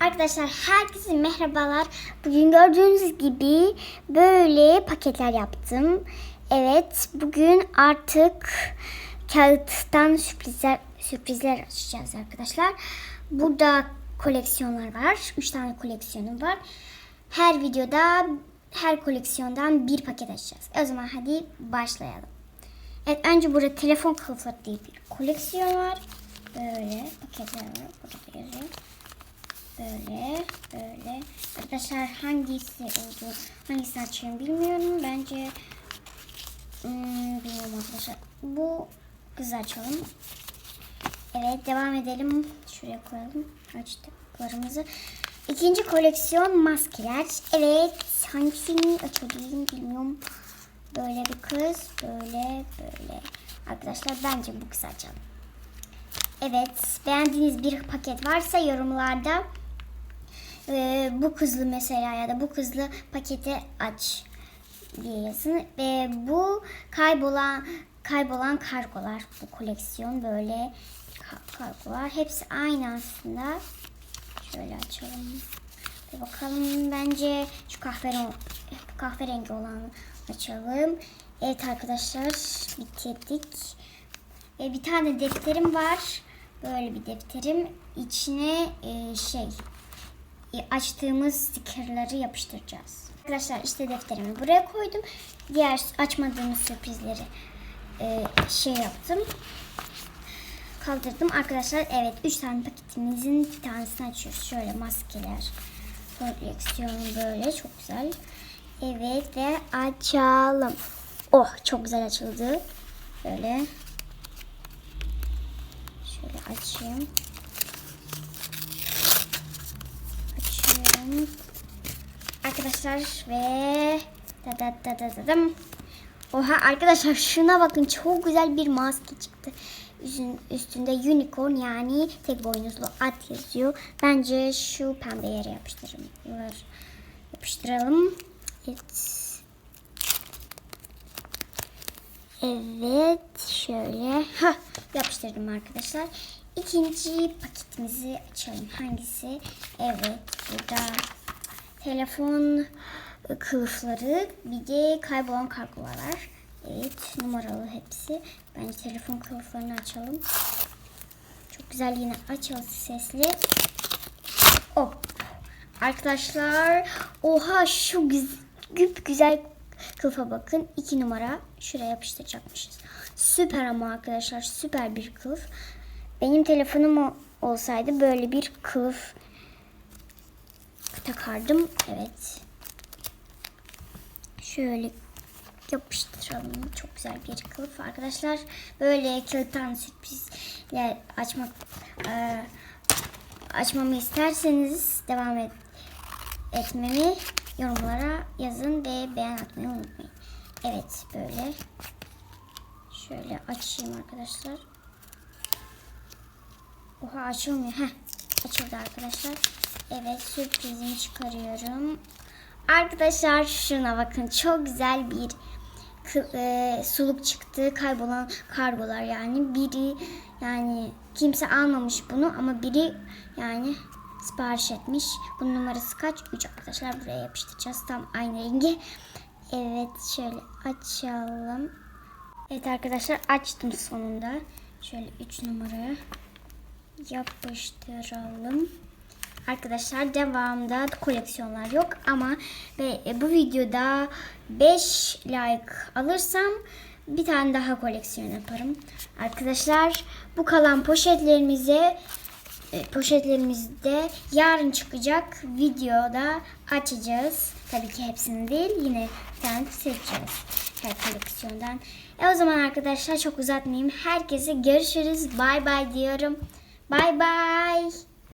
Arkadaşlar herkese merhabalar. Bugün gördüğünüz gibi böyle paketler yaptım. Evet bugün artık kağıttan sürprizler sürprizler açacağız arkadaşlar. Burada koleksiyonlar var. 3 tane koleksiyonum var. Her videoda her koleksiyondan bir paket açacağız. O zaman hadi başlayalım. Evet önce burada telefon kılıfları diye bir koleksiyon var. Böyle paketler var. Burada yazıyor. Böyle, böyle. Arkadaşlar hangisi oldu, hangisini açayım bilmiyorum. Bence hmm, bilmiyorum arkadaşlar. Bu kızı açalım. Evet devam edelim. Şuraya koyalım. Açtıklarımızı. İkinci koleksiyon maskeler. Evet hangisini açalım bilmiyorum. Böyle bir kız, böyle, böyle. Arkadaşlar bence bu kızı açalım. Evet, beğendiğiniz bir paket varsa yorumlarda e, bu kızlı mesela ya da bu kızlı paketi aç diye yazın. Ve bu kaybolan kaybolan kargolar bu koleksiyon böyle ka- kargolar hepsi aynı aslında. Şöyle açalım. Bir bakalım bence şu kahverengi, kahverengi olanı açalım. Evet arkadaşlar bitirdik. E, bir tane defterim var. Böyle bir defterim. İçine e, şey açtığımız stikerleri yapıştıracağız. Arkadaşlar işte defterimi buraya koydum. Diğer açmadığımız sürprizleri e, şey yaptım. Kaldırdım. Arkadaşlar evet 3 tane paketimizin bir tanesini açıyoruz. Şöyle maskeler. Koleksiyonu böyle çok güzel. Evet ve açalım. Oh çok güzel açıldı. Böyle. Şöyle açayım. Arkadaşlar ve da da da da da dım. Oha arkadaşlar şuna bakın çok güzel bir maske çıktı. Üstün- Üstünde unicorn yani tek boynuzlu at yazıyor. Bence şu pembe yere yapıştıralım. Yapıştıralım. Evet. Evet şöyle ha yapıştırdım arkadaşlar. İkinci paketimizi açalım. Hangisi? Evet burada telefon kılıfları bir de kaybolan kargolar. Evet numaralı hepsi. Bence telefon kılıflarını açalım. Çok güzel yine açıldı sesli. Hop. Arkadaşlar oha şu güz güp güzel kılıfa bakın. 2 numara şuraya yapıştıracakmışız. Süper ama arkadaşlar süper bir kılıf. Benim telefonum olsaydı böyle bir kılıf takardım. Evet. Şöyle yapıştıralım. Çok güzel bir kılıf arkadaşlar. Böyle kağıttan sürprizler açmak e, açmamı isterseniz devam et, etmemi yorumlara yazın ve beğen atmayı unutmayın. Evet böyle. Şöyle açayım arkadaşlar. Oha açılmıyor. Heh, açıldı arkadaşlar. Evet sürprizimi çıkarıyorum. Arkadaşlar şuna bakın çok güzel bir e, suluk çıktı. Kaybolan kargolar yani. Biri yani kimse almamış bunu ama biri yani sipariş etmiş. Bunun numarası kaç? 3 arkadaşlar. Buraya yapıştıracağız. Tam aynı rengi. Evet şöyle açalım. Evet arkadaşlar açtım sonunda. Şöyle 3 numaraya yapıştıralım. Arkadaşlar devamında koleksiyonlar yok ama e, bu videoda 5 like alırsam bir tane daha koleksiyon yaparım. Arkadaşlar bu kalan poşetlerimizi e, poşetlerimizde yarın çıkacak videoda açacağız. Tabii ki hepsini değil yine bir tane seçeceğiz her koleksiyondan. E o zaman arkadaşlar çok uzatmayayım. Herkese görüşürüz. Bay bay diyorum. Bay bay.